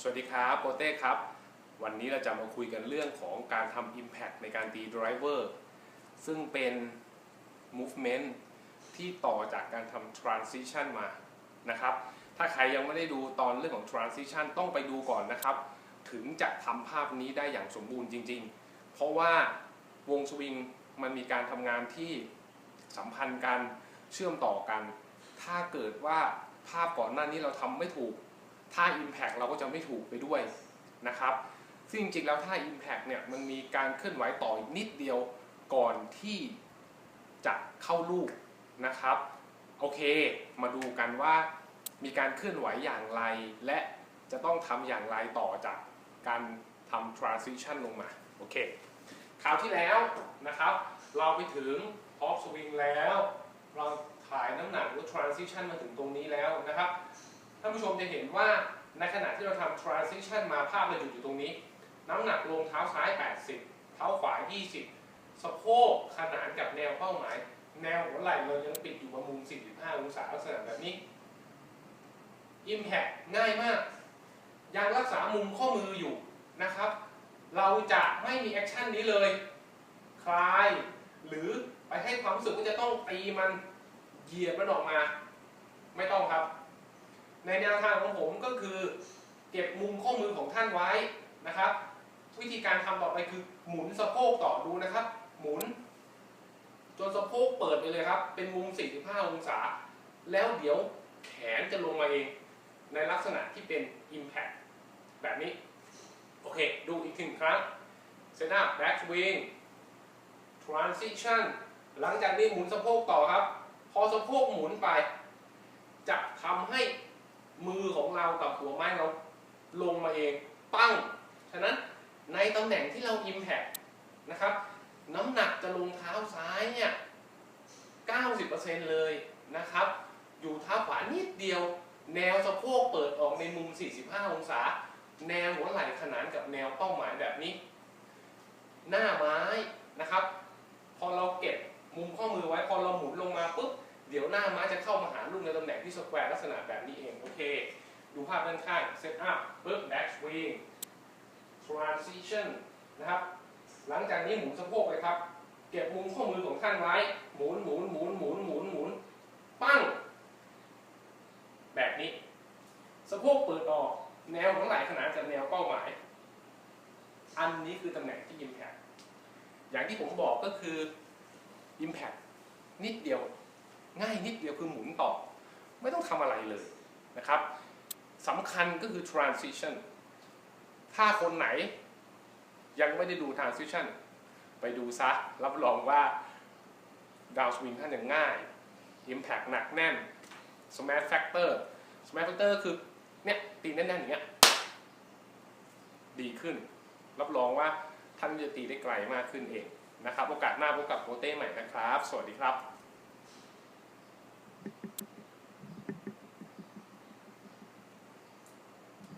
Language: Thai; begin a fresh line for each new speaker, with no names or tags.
สวัสดีครับโปเต้ครับ วันนี้เราจะมาคุยกันเรื่องของการทำ Impact ในการตี Driver ซึ่งเป็น Movement ที่ต่อจากการทำ Transition มานะครับ ถ้าใครยังไม่ได้ดูตอนเรื่องของ Transition ต้องไปดูก่อนนะครับ ถึงจะทำภาพนี้ได้อย่างสมบูรณ์จริง ๆ เพราะว่าวงสวิงมันมีการทำงานที่สัมพันธ์กันเชื่อมต่อกัน ถ้าเกิดว่าภาพก่อนหน้านี้เราทำไม่ถูก ถ้า Impact เราก็จะไม่ถูกไปด้วยนะครับซึ่งจริงๆแล้วถ้า Impact เนี่ยมันมีการเคลื่อนไหวต่ออีกนิดเดียวก่อนที่จะเข้าลูกนะครับโอเค มาดูกันว่ามีการเคลื่อนไหวอย่างไร และจะต้องทำอย่างไรต่อจากการทำ transition ลงมาโอเคคราวที่แล้วนะครับ เราไปถึง off swing แล้ว เราถ่ายน้ำหนักหรือ transition มาถึงตรงนี้แล้วนะครับ ท่านผู้ชมจะเห็นว่าในขณะที่เราทำ transition มาภาพเราหยุดอยู่ตรงนี้ น้ำหนักลงเท้าซ้าย 80 เท้าขวา 20 สะโพกขนานกับแนวเป้าหมาย แนวหัวไหล่เรายังปิดอยู่ประมุม 45 องศาลักษณะแบบนี้ Impact ง่ายมาก ยังรักษามุมข้อมืออยู่นะครับ เราจะไม่มีแอคชั่นนี้เลย คลาย หรือไปให้ความรู้สึกว่าจะต้องตีมันเหยียบมันออกมา ไม่ต้องครับ ในแนวทางของผมก็คือเก็บมุมข้อมือของท่านไว้นะครับ วิธีการทำต่อไปคือหมุนสะโพกต่อดูนะครับ หมุน จนสะโพกเปิดไปเลยครับ เป็นมุม 45 องศา แล้วเดี๋ยวแขนจะลงมาเอง ในลักษณะที่เป็น Impact แบบนี้ โอเค ดูอีกหนึ่งครั้ง Set up back swing transition หลังจากนี้หมุนสะโพกต่อครับ พอสะโพกหมุนไป จะทำให้ มือของเรากับหัวไม้เราลงมาเองปั้ง ฉะนั้นในตำแหน่งที่เรา Impact นะครับ น้ำหนักจะลงเท้าซ้ายเนี่ย 90%เลยนะครับ อยู่เท้าขวานิดเดียว แนวสะโพกเปิดออกในมุม 45 องศา แนวหัวไหล่ขนานกับแนวเป้าหมายแบบนี้ หน้าไม้นะครับ พอเราเก็บมุมข้อมือไว้ พอเราหมุนลงมาปุ๊บ ดี๋ยวหน้าไม้จะเข้ามาหาลูกในตำแหน่งที่สแควร์ลักษณะแบบนี้เอง โอเค ดูภาพด้านข้าง set up ปุ๊บ back swing transition นะครับ หลังจากนี้หมุนสะโพกเลยครับ เก็บมุมข้อมือของท่านไว้ หมุนหมุนหมุนหมุนหมุนหมุนปั้ง แบบนี้ สะโพกเปิดออก แนวของไหล่ขนานกับแนวเป้าหมาย อันนี้คือตำแหน่งที่ impact อย่างที่ผมบอกก็คือ impact นิดเดียว ง่ายนิดเดียวคือหมุนต่อ ไม่ต้องทำอะไรเลยนะครับสำคัญก็คือ transition ถ้าคนไหนยังไม่ได้ดู transition ไปดูซะ รับรองว่า down swing ท่านยังง่าย impact หนักแน่น smash factor smash factor คือเนี่ยตีแน่นๆอย่างเงี้ยดีขึ้น รับรองว่าท่านจะตีได้ไกลมากขึ้นเองนะครับ โอกาสหน้าพบกับโปเต้ใหม่นะครับ สวัสดีครับ